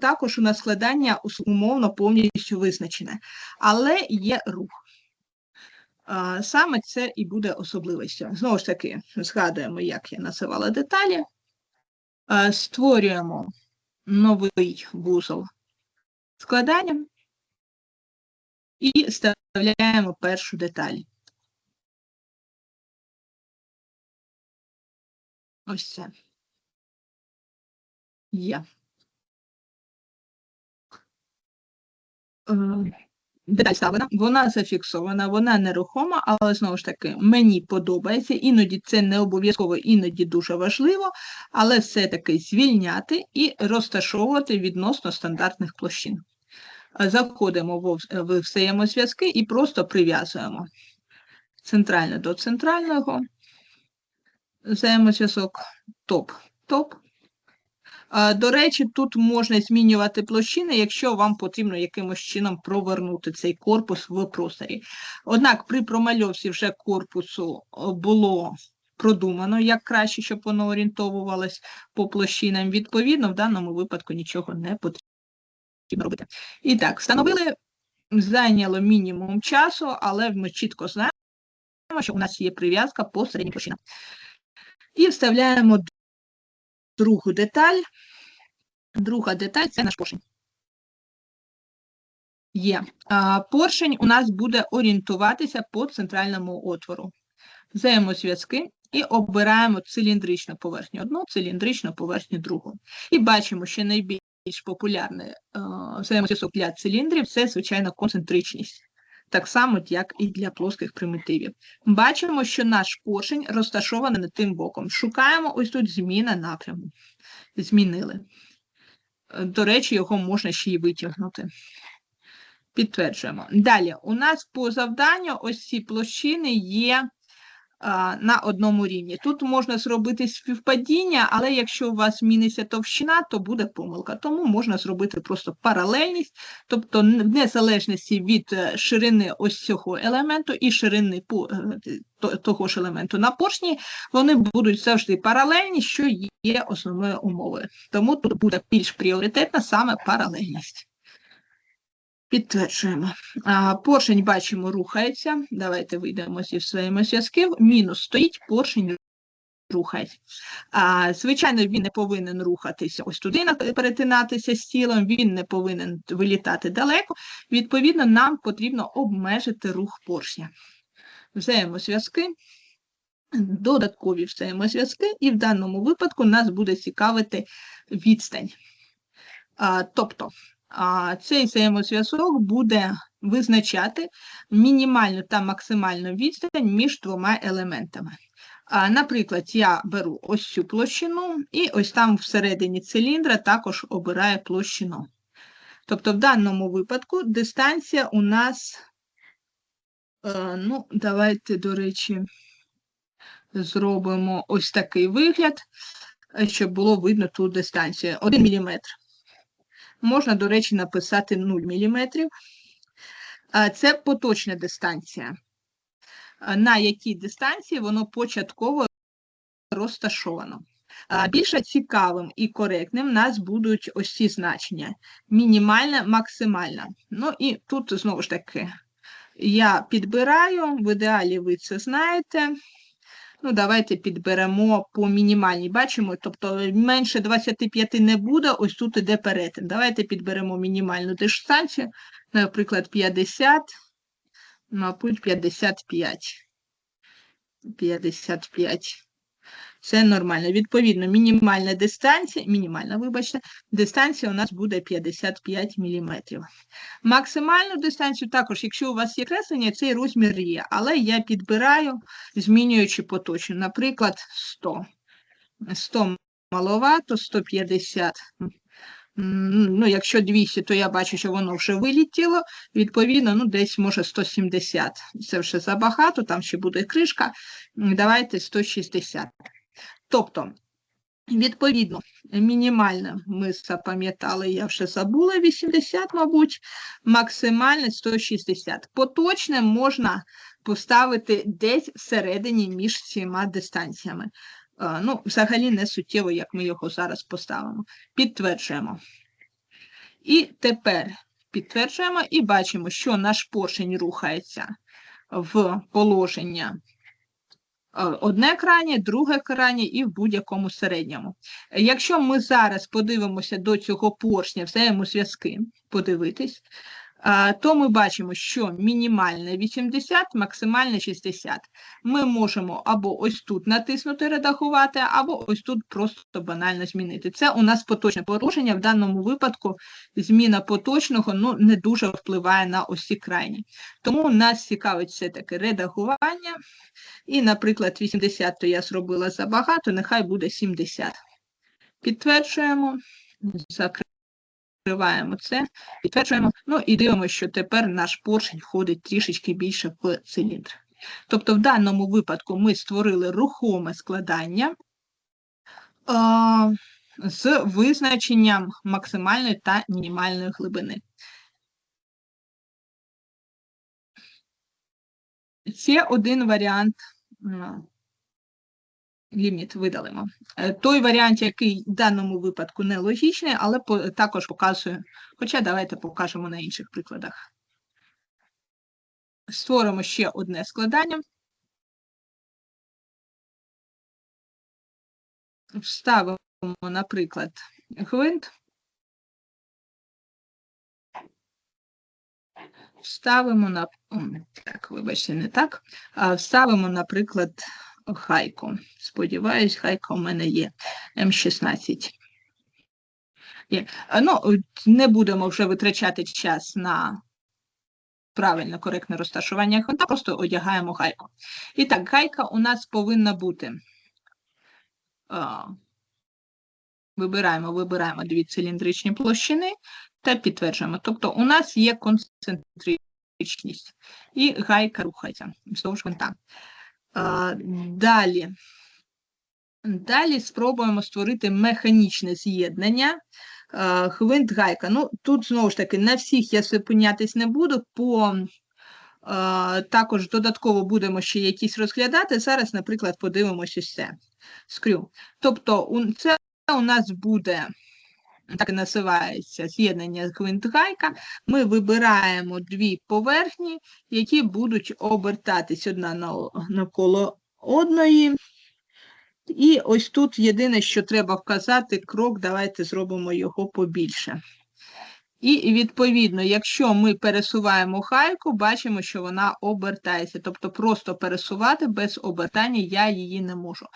також у нас складання умовно повністю визначене, але є рух. Саме це і буде особливістю. Знову ж таки, згадуємо, як я називала деталі. Створюємо новий вузол складання і вставляємо першу деталь. Ось це. Є. Деталь ставлена, вона зафіксована, вона нерухома, але знову ж таки мені подобається. Іноді це не обов'язково, іноді дуже важливо, але все-таки звільняти і розташовувати відносно стандартних площин. Е, Заходимо в взаємозв'язки і просто прив'язуємо центральне до центрального, взаємозв'язок топ, топ. А, До речі, тут можна змінювати площини, якщо вам потрібно якимось чином провернути цей корпус в просторі. Однак при промальовці вже корпусу було продумано, як краще, щоб воно орієнтовувалось по площинам. Відповідно, в даному випадку нічого не потрібно робити. І так, встановили, зайняло мінімум часу, але ми чітко знаємо, що у нас є прив'язка по середнім площинам. І вставляємо другу деталь. Друга деталь це наш поршень. Є. Поршень у нас буде орієнтуватися по центральному отвору. Взаємозв'язки і обираємо циліндричну поверхню одну, циліндричну поверхню другу. І бачимо, що найбільш популярний взаємозв'язок для циліндрів це, звичайно, концентричність. Так само, як і для плоских примітивів. Бачимо, що наш поршень розташований не тим боком. Шукаємо ось тут зміна напряму. Змінили. Е, До речі, його можна ще й витягнути. Підтверджуємо. Далі, у нас по завданню ось ці площини є на одному рівні. Тут можна зробити співпадіння, але якщо у вас зміниться товщина, то буде помилка. Тому можна зробити просто паралельність, тобто в незалежності від е, ширини ось цього елементу і ширини е, того ж елементу на поршні, вони будуть завжди паралельні, що є основною умовою. Тому тут буде більш пріоритетна саме паралельність. Підтверджуємо. Поршень, бачимо, рухається. Давайте вийдемо зі своїми зв'язків. Мінус стоїть, поршень рухається. Звичайно, він не повинен рухатися ось туди, перетинатися з тілом, він не повинен вилітати далеко. Відповідно, нам потрібно обмежити рух поршня. Взаємозв'язки, додаткові взаємозв'язки, і в даному випадку нас буде цікавити відстань. Тобто, а, цей взаємозв'язок буде визначати мінімальну та максимальну відстань між двома елементами. А, наприклад, я беру ось цю площину і ось там всередині циліндра також обираю площину. Тобто, в даному випадку дистанція у нас, е, ну, давайте, до речі, зробимо ось такий вигляд, щоб було видно ту дистанцію. 1 мм. Можна, до речі, написати 0 мм. Це поточна дистанція, на якій дистанції воно початково розташовано. Більше цікавим і коректним в нас будуть ось ці значення: мінімальна, максимальна. Ну і тут знову ж таки я підбираю, в ідеалі ви це знаєте. Ну, давайте підберемо по мінімальній. Бачимо, тобто менше 25 не буде, ось тут іде перетин. Давайте підберемо мінімальну дистанцію, наприклад, 50, мабуть, 55. 55. Це нормально. Відповідно, мінімальна дистанція, мінімальна, вибачте, дистанція у нас буде 55 мм. Максимальну дистанцію також, якщо у вас є креслення, цей розмір є, але я підбираю, змінюючи поточну. Наприклад, 100. 100 маловато, 150. Ну, якщо 200, то я бачу, що воно вже вилетіло. Відповідно, ну, десь може 170. Це вже забагато, там ще буде кришка. Давайте 160. Тобто, відповідно, мінімальне ми запам'ятали, я вже забула 80, мабуть, максимальне 160. Поточне можна поставити десь всередині між цими дистанціями. Е, Ну, взагалі не суттєво, як ми його зараз поставимо. Підтверджуємо. І тепер підтверджуємо і бачимо, що наш поршень рухається в положення одне крайнє, друге крайнє і в будь-якому середньому. Якщо ми зараз подивимося до цього поршня взаємозв'язки, подивитись, то ми бачимо, що мінімальне 80, максимальне 60. Ми можемо або ось тут натиснути редагувати, або ось тут просто банально змінити. Це у нас поточне положення. В даному випадку зміна поточного ну, не дуже впливає на ось ці крайні. Тому нас цікавить все-таки редагування. І, наприклад, 80 то я зробила забагато, нехай буде 70. Підтверджуємо, закриваємо це, підтверджуємо, ну і дивимося, що тепер наш поршень входить трішечки більше в циліндр. Тобто, в даному випадку ми створили рухоме складання з визначенням максимальної та мінімальної глибини. Ще один варіант ліміт видалимо. Е, Той варіант, який в даному випадку нелогічний, але також показує, хоча давайте покажемо на інших прикладах. Створимо ще одне складання. Вставимо, наприклад, гвинт. Вставимо на так, вибачте, не так. Вставимо, наприклад, хайку. Сподіваюсь, хайка у мене є М16. Є. Ну, не будемо вже витрачати час на правильне, коректне розташування гвинта, просто одягаємо гайку. І так, гайка у нас повинна бути. Вибираємо, вибираємо дві циліндричні площини та підтверджуємо. Тобто у нас є концентричність і гайка рухається вздовж гвинта. Далі. Далі спробуємо створити механічне з'єднання а, гвинт-гайка. Ну, тут знову ж таки на всіх я зупинятись не буду, по також додатково будемо ще якісь розглядати. Зараз, наприклад, подивимося це. Скрю. Тобто, це у нас буде, так і називається, з'єднання гвинт-гайка. Ми вибираємо дві поверхні, які будуть обертатись одна на- навколо одної. І ось тут єдине, що треба вказати, крок, давайте зробимо його побільше. І відповідно, якщо ми пересуваємо хайку, бачимо, що вона обертається. Тобто просто пересувати без обертання я її не можу.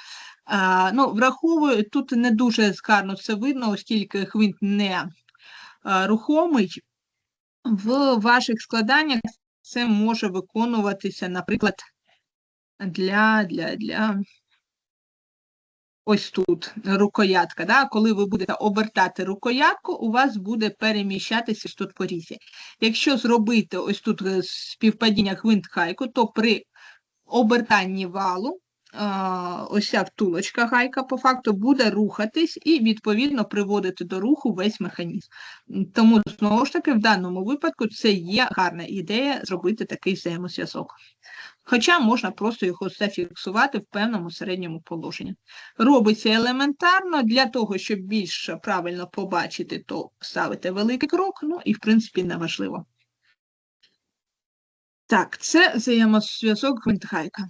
А, ну, враховую, тут не дуже гарно це видно, оскільки гвинт не а, рухомий. В ваших складаннях це може виконуватися, наприклад, для, для, для ось тут рукоятка. Да? Коли ви будете обертати рукоятку, у вас буде переміщатися тут по різі. Якщо зробити ось тут е, співпадіння гвинт-гайку, то при обертанні валу ось ця втулочка гайка по факту буде рухатись і відповідно приводити до руху весь механізм. Тому знову ж таки в даному випадку це є гарна ідея зробити такий взаємозв'язок. Хоча можна просто його зафіксувати в певному середньому положенні. Робиться елементарно для того, щоб більш правильно побачити, то ставите великий крок, ну і в принципі неважливо. Так, це взаємозв'язок гвинтгайка.